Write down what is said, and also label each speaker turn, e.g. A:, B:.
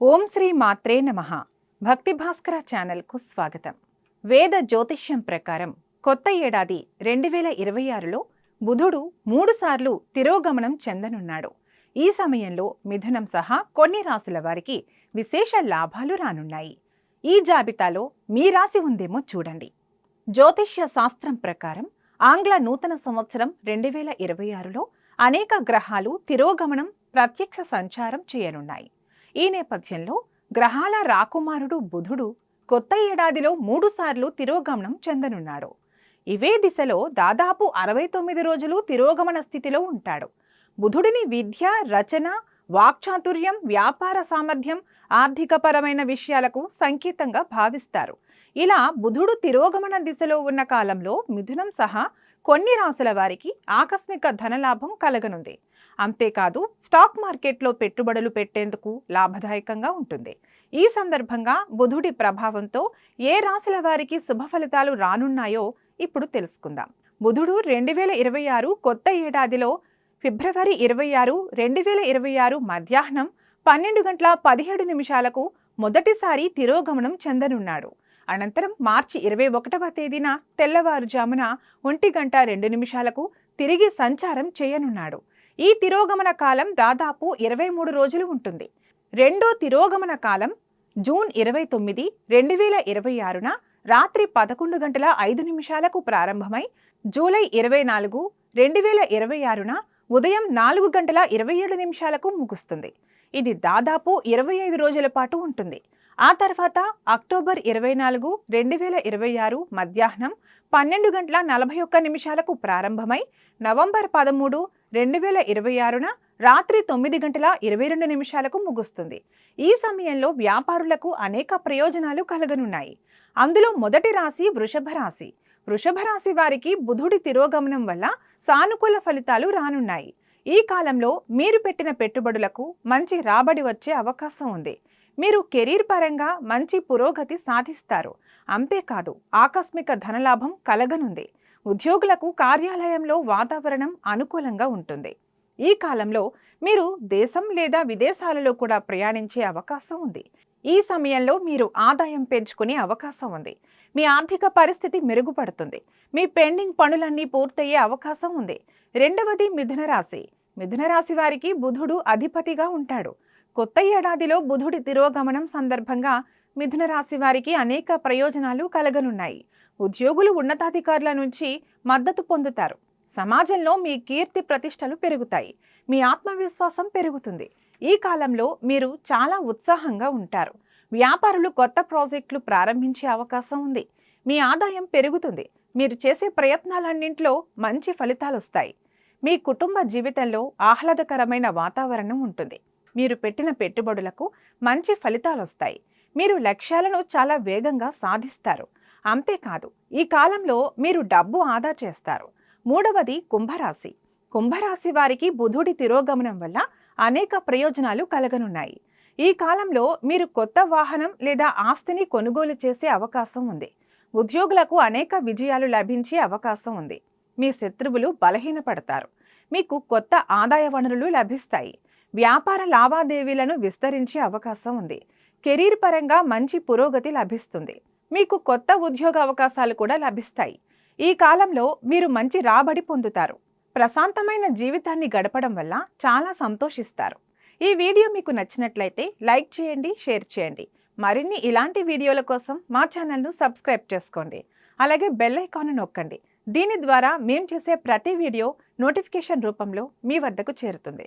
A: ఓం శ్రీ మాత్రే నమ. భక్తి భాస్కర ఛానల్కు స్వాగతం. వేద జ్యోతిష్యం ప్రకారం కొత్త ఏడాది రెండు వేల ఇరవై ఆరులో బుధుడు మూడుసార్లు తిరోగమనం చెందనున్నాడు. ఈ సమయంలో మిథునం సహా కొన్ని రాసుల వారికి విశేష లాభాలు రానున్నాయి. ఈ జాబితాలో మీ రాశి ఉందేమో చూడండి. జ్యోతిష్య శాస్త్రం ప్రకారం ఆంగ్ల నూతన సంవత్సరం రెండు వేల ఇరవై ఆరులో అనేక గ్రహాలు తిరోగమనం ప్రత్యక్ష సంచారం చేయనున్నాయి. ఈ నేపథ్యంలో గ్రహాల రాకుమారుడు బుధుడు కొత్త ఏడాదిలో మూడుసార్లు తిరోగమనం చెందనున్నాడు. ఇవే దిశలో దాదాపు అరవై తొమ్మిది రోజులు తిరోగమన స్థితిలో ఉంటాడు. బుధుడిని విద్య రచన వాక్చాతుర్యం వ్యాపార సామర్థ్యం ఆర్థికపరమైన విషయాలకు సంకేతంగా భావిస్తారు. ఇలా బుధుడు తిరోగమన దిశలో ఉన్న కాలంలో మిథునం సహా కొన్ని రాసుల వారికి ఆకస్మిక ధనలాభం కలగనుంది. అంతేకాదు స్టాక్ మార్కెట్లో పెట్టుబడులు పెట్టేందుకు లాభదాయకంగా ఉంటుంది. ఈ సందర్భంగా బుధుడి ప్రభావంతో ఏ రాశుల వారికి శుభ ఫలితాలు రానున్నాయో ఇప్పుడు తెలుసుకుందాం. బుధుడు రెండు వేల ఇరవై ఆరు కొత్త ఏడాదిలో ఫిబ్రవరి ఇరవై ఆరు రెండు వేల ఇరవై ఆరు మధ్యాహ్నం పన్నెండు గంటల పదిహేడు నిమిషాలకు మొదటిసారి తిరోగమనం చెందనున్నాడు. అనంతరం మార్చి ఇరవై ఒకటవ తేదీన తెల్లవారుజామున ఒంటి గంట రెండు నిమిషాలకు తిరిగి సంచారం చేయనున్నాడు. ఈ తిరోగమన కాలం దాదాపు ఇరవై మూడు రోజులు ఉంటుంది. రెండో తిరోగమన కాలం జూన్ ఇరవై తొమ్మిది రెండు వేల ఇరవై ఆరున రాత్రి పదకొండు గంటల ఐదు నిమిషాలకు ప్రారంభమై జూలై ఇరవై నాలుగు రెండు వేల ఇరవై ఆరున ఉదయం నాలుగు గంటల ఇరవై ఏడు నిమిషాలకు ముగుస్తుంది. ఇది దాదాపు ఇరవై ఐదు రోజుల పాటు ఉంటుంది. ఆ తర్వాత అక్టోబర్ ఇరవై నాలుగు రెండు వేల ఇరవై ఆరు మధ్యాహ్నం పన్నెండు గంటల నలభై ఒక్క నిమిషాలకు ప్రారంభమై నవంబర్ పదమూడు రెండు వేల ఇరవై ఆరున రాత్రి తొమ్మిది గంటల ఇరవై రెండు నిమిషాలకు ముగుస్తుంది. ఈ సమయంలో వ్యాపారులకు అనేక ప్రయోజనాలు కలగనున్నాయి. అందులో మొదటి రాశి వృషభ రాశి. వృషభ రాశి వారికి బుధుడి తిరోగమనం వల్ల సానుకూల ఫలితాలు రానున్నాయి. ఈ కాలంలో మీరు పెట్టిన పెట్టుబడులకు మంచి రాబడి వచ్చే అవకాశం ఉంది. మీరు కెరీర్ పరంగా మంచి పురోగతి సాధిస్తారు. అంతేకాదు ఆకస్మిక ధనలాభం కలగనుంది. ఉద్యోగులకు కార్యాలయంలో వాతావరణం అనుకూలంగా ఉంటుంది. ఈ కాలంలో మీరు దేశం లేదా విదేశాలలో కూడా ప్రయాణించే అవకాశం ఉంది. ఈ సమయంలో మీరు ఆదాయం పెంచుకునే అవకాశం ఉంది. మీ ఆర్థిక పరిస్థితి మెరుగుపడుతుంది. మీ పెండింగ్ పనులన్నీ పూర్తయ్యే అవకాశం ఉంది. రెండవది మిథున రాశి మిథున రాశి వారికి బుధుడు అధిపతిగా ఉంటాడు. కొత్త ఏడాదిలో బుధుడి తిరోగమనం సందర్భంగా మిథున రాశి వారికి అనేక ప్రయోజనాలు కలగనున్నాయి. ఉద్యోగులు ఉన్నతాధికారుల నుంచి మద్దతు పొందుతారు. సమాజంలో మీ కీర్తి ప్రతిష్టలు పెరుగుతాయి. మీ ఆత్మవిశ్వాసం పెరుగుతుంది. ఈ కాలంలో మీరు చాలా ఉత్సాహంగా ఉంటారు. వ్యాపారులు కొత్త ప్రాజెక్టులు ప్రారంభించే అవకాశం ఉంది. మీ ఆదాయం పెరుగుతుంది. మీరు చేసే ప్రయత్నాలన్నింటిలో మంచి ఫలితాలు వస్తాయి మీ కుటుంబ జీవితంలో ఆహ్లాదకరమైన వాతావరణం ఉంటుంది. మీరు పెట్టిన పెట్టుబడులకు మంచి ఫలితాలు వస్తాయి మీరు లక్ష్యాలను చాలా వేగంగా సాధిస్తారు. అంతేకాదు ఈ కాలంలో మీరు డబ్బు ఆదా చేస్తారు. మూడవది కుంభరాశి. కుంభరాశి వారికి బుధుడి తిరోగమనం వల్ల అనేక ప్రయోజనాలు కలగనున్నాయి. ఈ కాలంలో మీరు కొత్త వాహనం లేదా ఆస్తిని కొనుగోలు చేసే అవకాశం ఉంది. ఉద్యోగులకు అనేక విజయాలు లభించే అవకాశం ఉంది. మీ శత్రువులు బలహీనపడతారు. మీకు కొత్త ఆదాయ వనరులు లభిస్తాయి. వ్యాపార లావాదేవీలను విస్తరించే అవకాశం ఉంది. కెరీర్ పరంగా మంచి పురోగతి లభిస్తుంది. మీకు కొత్త ఉద్యోగ అవకాశాలు కూడా లభిస్తాయి. ఈ కాలంలో మీరు మంచి రాబడి పొందుతారు. ప్రశాంతమైన జీవితాన్ని గడపడం వల్ల చాలా సంతోషిస్తారు. ఈ వీడియో మీకు నచ్చినట్లయితే లైక్ చేయండి షేర్ చేయండి. మరిన్ని ఇలాంటి వీడియోల కోసం మా ఛానల్ను సబ్స్క్రైబ్ చేసుకోండి. అలాగే బెల్ ఐకాన్ నొక్కండి. దీని ద్వారా మేము చేసే ప్రతి వీడియో నోటిఫికేషన్ రూపంలో మీ వద్దకు చేరుతుంది.